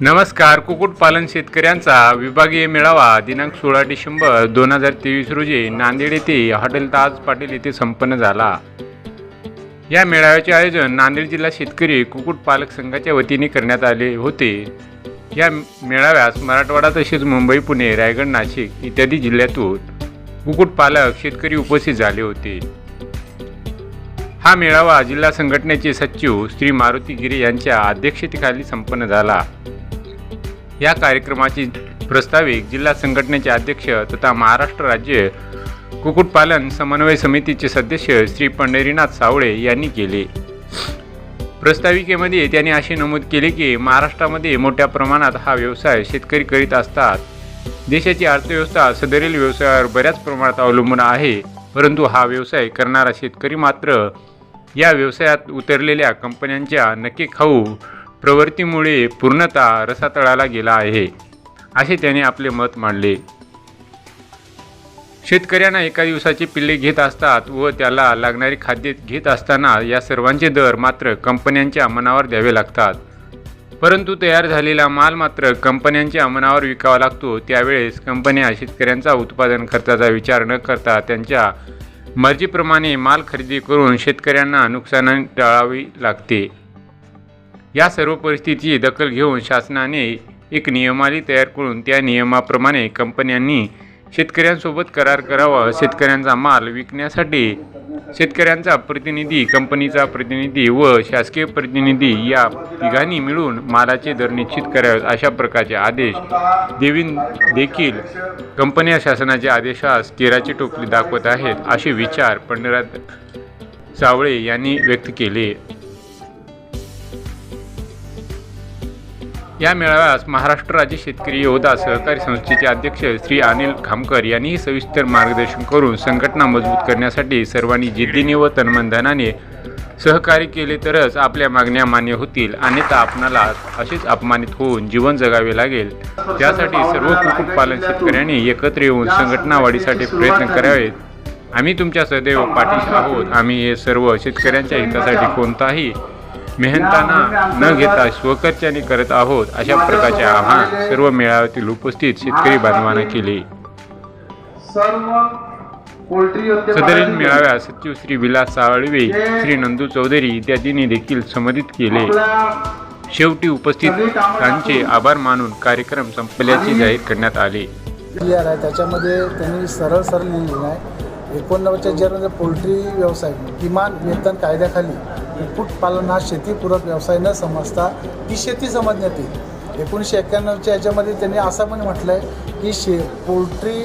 नमस्कार. कुक्कुटपालन शेतकऱ्यांचा विभागीय मेळावा दिनांक सोळा डिसेंबर दोन हजार तेवीस रोजी नांदेड येथे हॉटेल ताज पाटील येथे संपन्न झाला. या मेळाव्याचे आयोजन नांदेड जिल्हा शेतकरी कुक्कुटपालक संघाच्या वतीने करण्यात आले होते. या मेळाव्यास मराठवाडा तसेच मुंबई पुणे रायगड नाशिक इत्यादी जिल्ह्यातून कुक्कुटपालक शेतकरी उपस्थित झाले होते. हा मेळावा जिल्हा संघटनेचे सचिव श्री मारुती गिरे यांच्या अध्यक्षतेखाली संपन्न झाला. या कार्यक्रमाची प्रस्ताविक जिल्हा संघटनेचे अध्यक्ष तथा महाराष्ट्र राज्य कुक्कुटपालन समन्वय समितीचे सदस्य श्री पंढरीनाथ सावळे यांनी केले. प्रस्ताविकेमध्ये त्यांनी असे नमूद केले की महाराष्ट्रामध्ये मोठ्या प्रमाणात हा व्यवसाय शेतकरी करीत असतात. देशाची अर्थव्यवस्था सदरील व्यवसायावर बऱ्याच प्रमाणात अवलंबून आहे परंतु हा व्यवसाय करणारा शेतकरी मात्र या व्यवसायात उतरलेल्या कंपन्यांच्या नक्की खाऊ प्रवृत्तीमुळे पूर्णतः रसातळाला गेला आहे असे त्याने आपले मत मांडले. शेतकऱ्यांना एका दिवसाची पिल्ले घेत असतात व त्याला लागणारी खाद्य घेत असताना या सर्वांचे दर मात्र कंपन्यांच्या मनावर द्यावे लागतात. परंतु तयार झालेला माल मात्र कंपन्यांच्या मनावर विकावा लागतो. त्यावेळेस कंपन्या शेतकऱ्यांचा उत्पादन खर्चाचा विचार न करता त्यांच्या मर्जीप्रमाणे माल खरेदी करून शेतकऱ्यांना नुकसान टाळावी लागते. या सर्व परिस्थितीची दखल घेऊन शासनाने एक नियमावली तयार करून त्या नियमाप्रमाणे कंपन्यांनी शेतकऱ्यांसोबत करार करावा शेतकऱ्यांचा माल विकण्यासाठी शेतकऱ्यांचा प्रतिनिधी कंपनीचा प्रतिनिधी व शासकीय प्रतिनिधी या तिघांनी मिळून मालाचे दर निश्चित करावेत अशा प्रकारचे आदेश देवीन देखील कंपन्या शासनाच्या आदेशास केराची टोपली दाखवत आहेत असे विचार पंढरात सावळे यांनी व्यक्त केले. या मेळाव्यास महाराष्ट्र राज्य शेतकरी योद्धा सहकारी संस्थेचे अध्यक्ष श्री अनिल खामकर यांनीही सविस्तर मार्गदर्शन करून संघटना मजबूत करण्यासाठी सर्वांनी जिद्दीने व तन्मनधनाने सहकार्य केले तरच आपल्या मागण्या मान्य होतील. अन्यथा आपणाला असेच अपमानित होऊन जीवन जगावे लागेल. त्यासाठी सर्व कुक्कुटपालन शेतकऱ्यांनी एकत्र येऊन संघटना वाढीसाठी प्रयत्न करावेत. आम्ही तुमच्या सदैव पाठीशी आहोत. आम्ही हे सर्व शेतकऱ्यांच्या हितासाठी कोणताही मेहनताना न घेता स्वखर्चाने करत आहोत अशा प्रकारचे आव्हान सर्व मेळाव्यातील उपस्थित शेतकरी बांधवांना केले. सर्व पोल्ट्री सदरील मेळाव्यात सचिव श्री विलास साळवे श्री नंदू चौधरी इत्यादींनी देखील संमतीत केले. शेवटी उपस्थितांचे आभार मानून कार्यक्रम संपल्याचे जाहीर करण्यात आले. आहे. त्याच्यामध्ये त्यांनी सरळ सरळ लिहिलेलं आहे. एकोणनव्वदच्या ज्यामध्ये पोल्ट्री व्यवसाय किमान वेतन कायद्याखाली कुक्कुटपालन हा शेतीपूरक व्यवसाय न समजता ती शेती समजण्यात येईल एकोणीसशे एक्क्याण्णवच्या याच्यामध्ये त्यांनी असं पण म्हटलं आहे की शे पोल्ट्री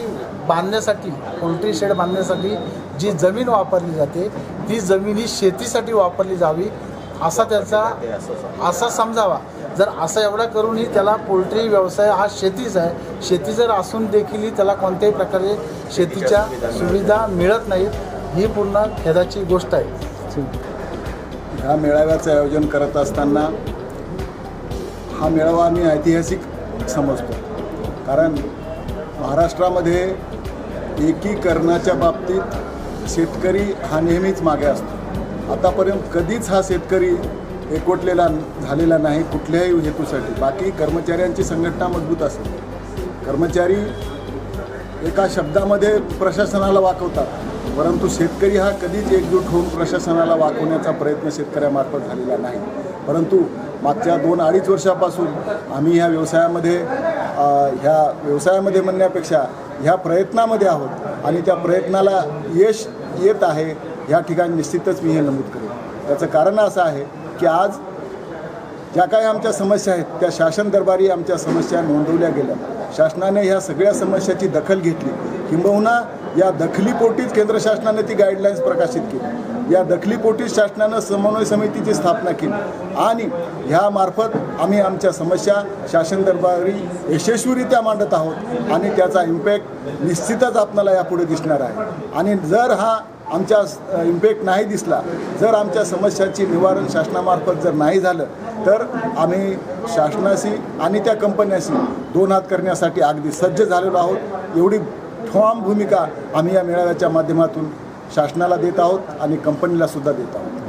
बांधण्यासाठी पोल्ट्री शेड बांधण्यासाठी जी जमीन वापरली जाते ती जमीन ही शेतीसाठी वापरली जावी असा त्याचा असा समजावा. जर असा एवढा करूनही त्याला पोल्ट्री व्यवसाय हा शेतीच आहे शेती जर असून देखीलही त्याला कोणत्याही प्रकारे शेतीच्या सुविधा मिळत नाहीत ही पूर्ण खेदाची गोष्ट आहे. ह्या मेळाव्याचं आयोजन करत असताना हा मेळावा आम्ही ऐतिहासिक समजतो. कारण महाराष्ट्रामध्ये एकीकरणाच्या बाबतीत शेतकरी हा नेहमीच मागे असतो. आतापर्यंत कधीच हा शेतकरी एकवटलेला झालेला नाही कुठल्याही हेतूसाठी. बाकी कर्मचाऱ्यांची संघटना मजबूत असते कर्मचारी एका शब्दामध्ये प्रशासनाला वाकवतात. परंतु शेतकरी हा कधीच एकजूट होऊन प्रशासनाला वाकवण्याचा प्रयत्न शेतकऱ्यामार्फत झालेला नाही. परंतु मागच्या दोन अडीच वर्षापासून आम्ही ह्या व्यवसायामध्ये ह्या व्यवसायामध्ये म्हणण्यापेक्षा ह्या प्रयत्नामध्ये आहोत आणि त्या प्रयत्नाला यश येत आहे ह्या ठिकाणी निश्चितच मी हे नमूद करेन. त्याचं कारण असं आहे की आज ज्या काही आमच्या समस्या आहेत त्या शासन दरबारी आमच्या समस्या नोंदवल्या गेल्या. शासनाने ह्या सगळ्या समस्याची दखल घेतली. किंबहुना या दखलीपोटीच केंद्र शासनाने ती गाईडलाईन्स प्रकाशित केली. या दखलीपोटीच शासनानं समन्वय समितीची स्थापना केली. आणि ह्यामार्फत आम्ही आमच्या समस्या शासन दरबारी यशस्वीरित्या मांडत आहोत आणि त्याचा इम्पॅक्ट निश्चितच आपणाला यापुढे दिसणार आहे. आणि जर हा आमच्या इम्पॅक्ट नाही दिसला जर आमच्या समस्याची निवारण शासनामार्फत जर नाही झालं तर आम्ही शासनाशी आणि त्या कंपन्याशी दोन हात करण्यासाठी अगदी सज्ज झालेलो आहोत. एवढी ठोम भूमिका आम्ही या मेळाव्याच्या माध्यमातून शासनाला देत आहोत आणि कंपनीला सुद्धा देत आहोत.